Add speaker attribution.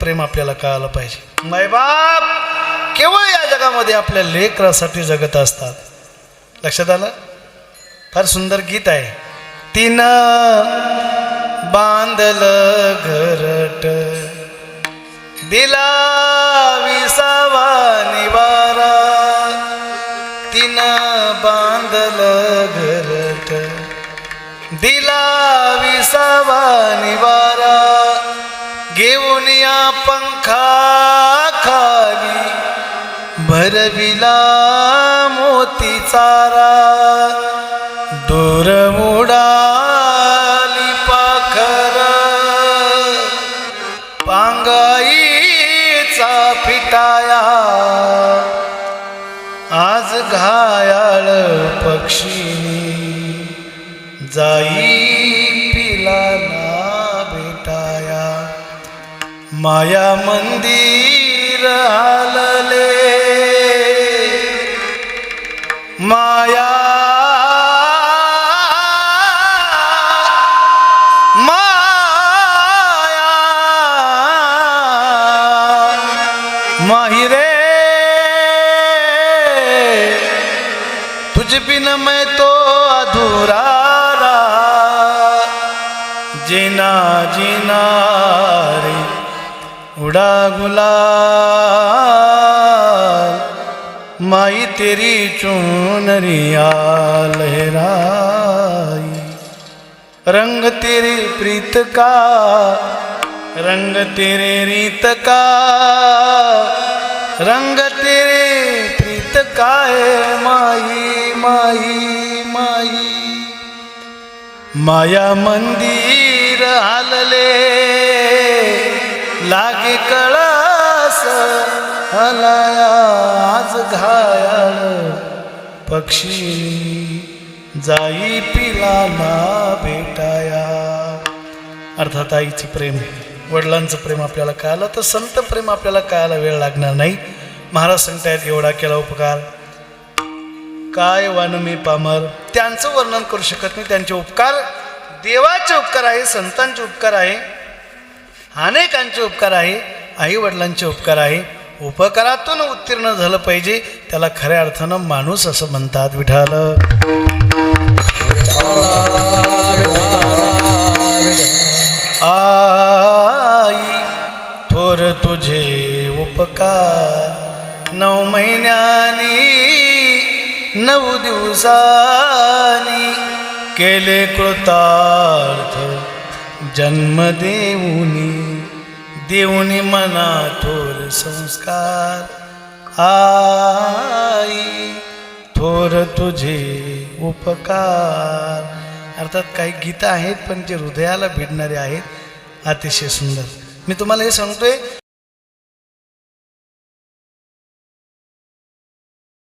Speaker 1: प्रेम आपल्याला कळालं पाहिजे. मायबाप केवळ या जगामध्ये आपल्या लेकरासाठी जगत असतात. लक्षात आलं? फार सुंदर गीत आहे. तिनं बांधल घरट. दिला विसावा निवारा. तिनं बांधल घरट. दिला विसावा निवारा. या पंखा खाली भरविला मोती चारा दूर उडाली पाखर पांगाईचा फिटाया आज घायाळ पक्षी जाई माया मंदिर आलले. माया माया माहिरे. तुझ बिन मैं तो अधूरा रहा। जीना जीना रे। उड़ा गुलाल माई तेरी चुनरिया लहराई रंग तेरे प्रीत का रंग तेरे रीत का रंग तेरे प्रीत का है माई माई माई। माया मंदिर हालले कळस हलाया आज घायाळ पक्षी. जाई पिलाला भेटाया. अर्थात आईचं प्रेम वडिलांचं प्रेम आपल्याला कळालं तर संत प्रेम आपल्याला कळायला वेळ लागणार नाही. महाराज सांगतायत एवढा केला उपकार. काय वान मी पामर? त्यांचं वर्णन करू शकत नाही. त्यांचे उपकार देवाचे उपकार आहे संतांचे उपकार आहे. अनेकांचे उपकार आहे आईवडिलांचे उपकार आहे. उपकारातून उत्तीर्ण झालं पाहिजे त्याला खऱ्या अर्थानं माणूस असं म्हणतात विठाल आई थोर तुझे उपकार. नऊ महिन्यानी नऊ दिवसानी केले कृतार्थ. जन्म देऊनी देऊनी मना थोर संस्कार. आई थोर तुझे उपकार. अर्थात काही गीतं आहेत पण जे हृदयाला भिडणारे आहेत अतिशय सुंदर. मी तुम्हाला हे सांगतोय